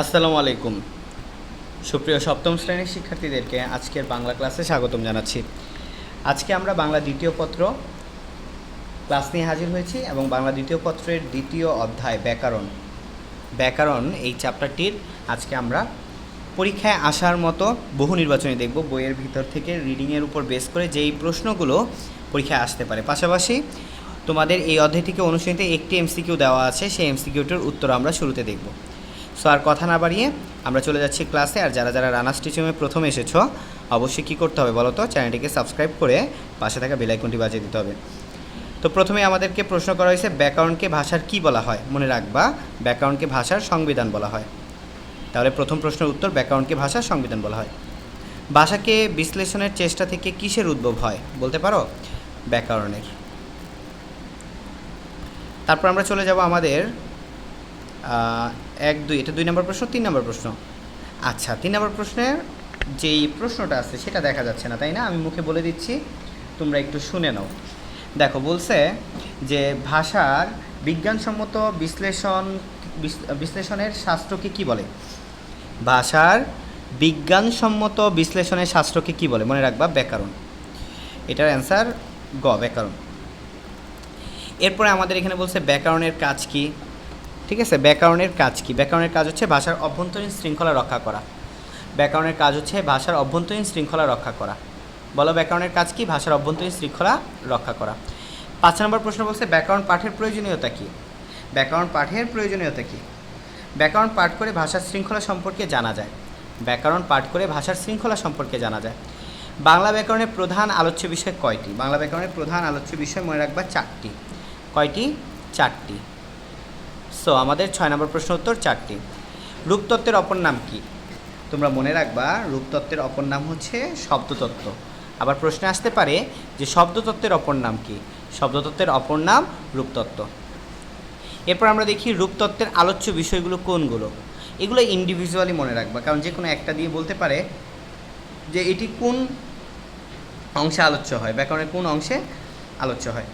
আসসালামু আলাইকুম। সুপ্রিয় সপ্তম শ্রেণির শিক্ষার্থীদেরকে আজকের বাংলা ক্লাসে স্বাগতম জানাচ্ছি। আজকে আমরা বাংলা দ্বিতীয় পত্র ক্লাস নিয়ে হাজির হয়েছি এবং বাংলা দ্বিতীয় পত্রের দ্বিতীয় অধ্যায় ব্যাকরণ। ব্যাকরণ এই চ্যাপ্টারটির আজকে আমরা পরীক্ষায় আসার মতো বহু নির্বাচনী দেখব, বইয়ের ভিতর থেকে রিডিংয়ের উপর বেস করে যেই প্রশ্নগুলো পরীক্ষায় আসতে পারে। পাশাপাশি তোমাদের এই অধ্যায়টিকে অনুসরণীতে একটি এমসিকিউ দেওয়া আছে, সেই এমসিকিউটির উত্তর আমরা শুরুতে দেখব। সো আর কথা না বাড়িয়ে আমরা চলে যাচ্ছি ক্লাসে আর যারা যারা রানার্স টিচিংয়ে প্রথম এসেছ, অবশ্যই কী করতে হবে বলো তো? চ্যানেলটিকে সাবস্ক্রাইব করে পাশে থাকা বেলাইকনটি বাজিয়ে দিতে হবে। তো প্রথমে আমাদেরকে প্রশ্ন করা হয়েছে, ব্যাকরণকে ভাষার কি বলা হয়? মনে রাখবা, ব্যাকরণকে ভাষার সংবিধান বলা হয়। তাহলে প্রথম প্রশ্নের উত্তর, ব্যাকরণকে ভাষার সংবিধান বলা হয়। ভাষাকে বিশ্লেষণের চেষ্টা থেকে কিসের উদ্ভব হয় বলতে পারো? ব্যাকরণের। তারপর আমরা চলে যাব আমাদের এক, দুই, এটা দুই নম্বর প্রশ্ন, তিন নম্বর প্রশ্ন। আচ্ছা তিন নম্বর প্রশ্নের যেই প্রশ্নটা আছে সেটা দেখা যাচ্ছে না, তাই না? আমি মুখে বলে দিচ্ছি, তোমরা একটু শুনে নাও। দেখো, বলছে যে ভাষার বিজ্ঞানসম্মত বিশ্লেষণ বিশ্লেষণের শাস্ত্রকে কি বলে? ভাষার বিজ্ঞানসম্মত বিশ্লেষণের শাস্ত্রকে কি বলে? মনে রাখবা, ব্যাকরণ। এটার অ্যান্সার গ, ব্যাকরণ। এরপরে আমাদের এখানে বলছে ব্যাকরণের কাজ কি? ঠিক আছে? ব্যাকরণের কাজ কি? ব্যাকরণের কাজ হচ্ছে ভাষার অভ্যন্তরীণ শৃঙ্খলা রক্ষা করা। ব্যাকরণের কাজ হচ্ছে ভাষার অভ্যন্তরীণ শৃঙ্খলা রক্ষা করা। বলো ব্যাকরণের কাজ কি? ভাষার অভ্যন্তরীণ শৃঙ্খলা রক্ষা করা। পাঁচ নম্বর প্রশ্ন বলছে, ব্যাকরণ পাঠের প্রয়োজনীয়তা কি? ব্যাকরণ পাঠের প্রয়োজনীয়তা কি? ব্যাকরণ পাঠ করে ভাষার শৃঙ্খলা সম্পর্কে জানা যায়। ব্যাকরণ পাঠ করে ভাষার শৃঙ্খলা সম্পর্কে জানা যায়। বাংলা ব্যাকরণের প্রধান আলোচ্য বিষয় কয়টি? বাংলা ব্যাকরণের প্রধান আলোচ্য বিষয় মনে রাখবা চারটি। কয়টি? চারটি। সো আমাদের ছয় নম্বর প্রশ্ন উত্তর চারটি। রূপতত্ত্বের অপর নাম কি? তোমরা মনে রাখবা, রূপতত্ত্বের অপর নাম হচ্ছে শব্দতত্ত্ব। আবার প্রশ্নে আসতে পারে যে শব্দতত্ত্বের অপর নাম কি? শব্দতত্ত্বের অপর নাম রূপতত্ত্ব। এরপর আমরা দেখি রূপতত্ত্বের আলোচ্য বিষয়গুলো কোনগুলো? এগুলো ইন্ডিভিজুয়ালি মনে রাখবা, কারণ যে কোনো একটা দিয়ে বলতে পারে যে এটি কোন অংশে আলোচ্য হয়, ব্যাকরণের কোন অংশে আলোচ্য হয়।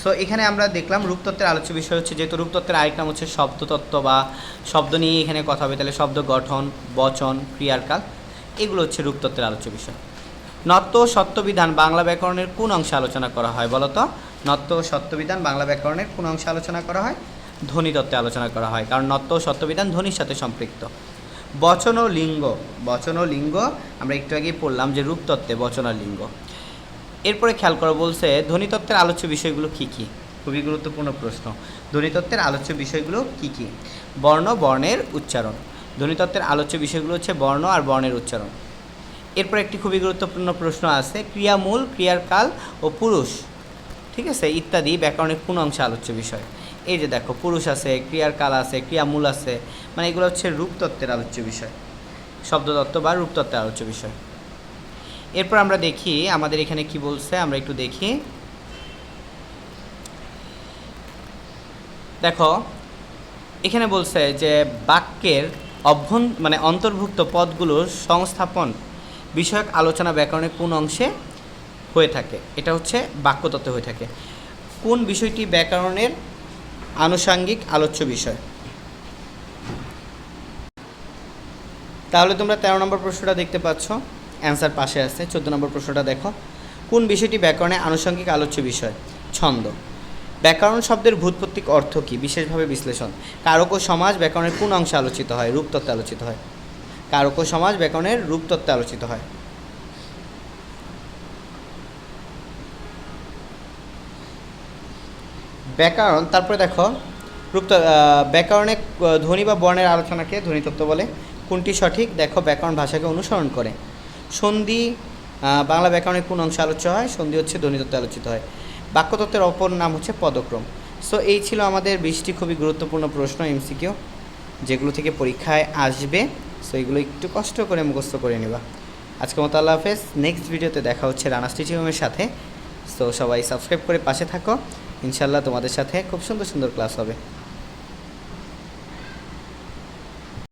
সো এখানে আমরা দেখলাম রূপতত্ত্বের আলোচ্য বিষয় হচ্ছে যেহেতু রূপতত্ত্বের আরেক নাম হচ্ছে শব্দতত্ত্ব বা শব্দ নিয়ে এখানে কথা হবে, তাহলে শব্দ গঠন, বচন ক্রিয়ার কাল এগুলো হচ্ছে রূপতত্ত্বের আলোচ্য বিষয়। নত্ব সত্যবিধান বাংলা ব্যাকরণের কোন অংশে আলোচনা করা হয় বলতো নত্ব সত্যবিধান বাংলা ব্যাকরণের কোন অংশে আলোচনা করা হয়? ধ্বনিতত্ত্বে আলোচনা করা হয়, কারণ নত্ব সত্যবিধান ধ্বনির সাথে সম্পৃক্ত। বচন ও লিঙ্গ, বচন ও লিঙ্গ, আমরা একটু আগেই পড়লাম যে রূপতত্ত্বে বচন আর লিঙ্গ। এরপরে খেয়াল করো বলছে ধ্বনিতত্ত্বের আলোচ্য বিষয়গুলো কী কী? খুবই গুরুত্বপূর্ণ প্রশ্ন। ধ্বনিতত্ত্বের আলোচ্য বিষয়গুলো কী কী? বর্ণ, বর্ণের উচ্চারণ। ধ্বনিতত্ত্বের আলোচ্য বিষয়গুলো হচ্ছে বর্ণ আর বর্ণের উচ্চারণ। এরপর একটি খুবই গুরুত্বপূর্ণ প্রশ্ন আছে ক্রিয়ামূল ক্রিয়ার কাল ও পুরুষ। ঠিক আছে? ইত্যাদি ব্যাকরণের কোন অংশে আলোচ্য বিষয়। এই যে দেখো, পুরুষ আছে ক্রিয়ার কাল আছে, ক্রিয়ামূল আছে মানে এগুলো হচ্ছে রূপতত্ত্বের আলোচ্য বিষয়। শব্দতত্ত্ব বা রূপতত্ত্বের আলোচ্য বিষয়। এরপর আমরা দেখি আমাদের এখানে কি বলছে, আমরা একটু দেখি। দেখো, এখানে বলছে যে বাক্যের অভ্যন মানে অন্তর্ভুক্ত পদগুলোর সংস্থাপন বিষয়ক আলোচনা ব্যাকরণের কোন অংশে হয়ে থাকে। এটা হচ্ছে বাক্যতত্ত্ব হয়ে থাকে। কোন বিষয়টি ব্যাকরণের আনুষাঙ্গিক আলোচ্য বিষয়? তাহলে তোমরা তেরো নম্বর প্রশ্নটা দেখতে পাচ্ছ। অ্যান্সার পাশে আছে। চোদ্দ নম্বর প্রশ্নটা দেখো। কোন বিষয়টি ব্যাকরণে আনুষঙ্গিক আলোচ্য বিষয়? ছন্দ। ব্যাকরণ শব্দের ভূতপ্রতীক অর্থ কী? বিশেষভাবে বিশ্লেষণ। কারক ও সমাজ ব্যাকরণের কোন অংশে আলোচিত হয়? রূপতত্ত্বে আলোচিত হয়। কারক ও সমাজ ব্যাকরণের রূপতত্ত্বে আলোচিত হয়। ব্যাকরণ, তারপরে দেখো। রূপ ব্যাকরণে ধ্বনি বা বর্ণের আলোচনাকে ধ্বনিতত্ত্ব বলে। কোনটি সঠিক? দেখো, ব্যাকরণ ভাষাকে অনুসরণ করে। সন্ধি বাংলা ব্যাকরণের কোন অংশে আলোচ্য হয়? সন্ধি হচ্ছে ধ্বনিতত্ত্বে আলোচিত হয়। বাক্যতত্ত্বের অপর নাম হচ্ছে পদক্রম। সো এই ছিল আমাদের বিশটি খুবই গুরুত্বপূর্ণ প্রশ্ন এমসিকিউ যেগুলো থেকে পরীক্ষায় আসবে। সো এগুলো একটু কষ্ট করে মুখস্থ করে নেবা। আজকে মতো আল্লাহ হাফেজ। নেক্সট ভিডিওতে দেখা হচ্ছে রানা স্টিচিংয়ের সাথে। সো সবাই সাবস্ক্রাইব করে পাশে থাকো। ইনশাল্লাহ তোমাদের সাথে খুব সুন্দর সুন্দর ক্লাস হবে।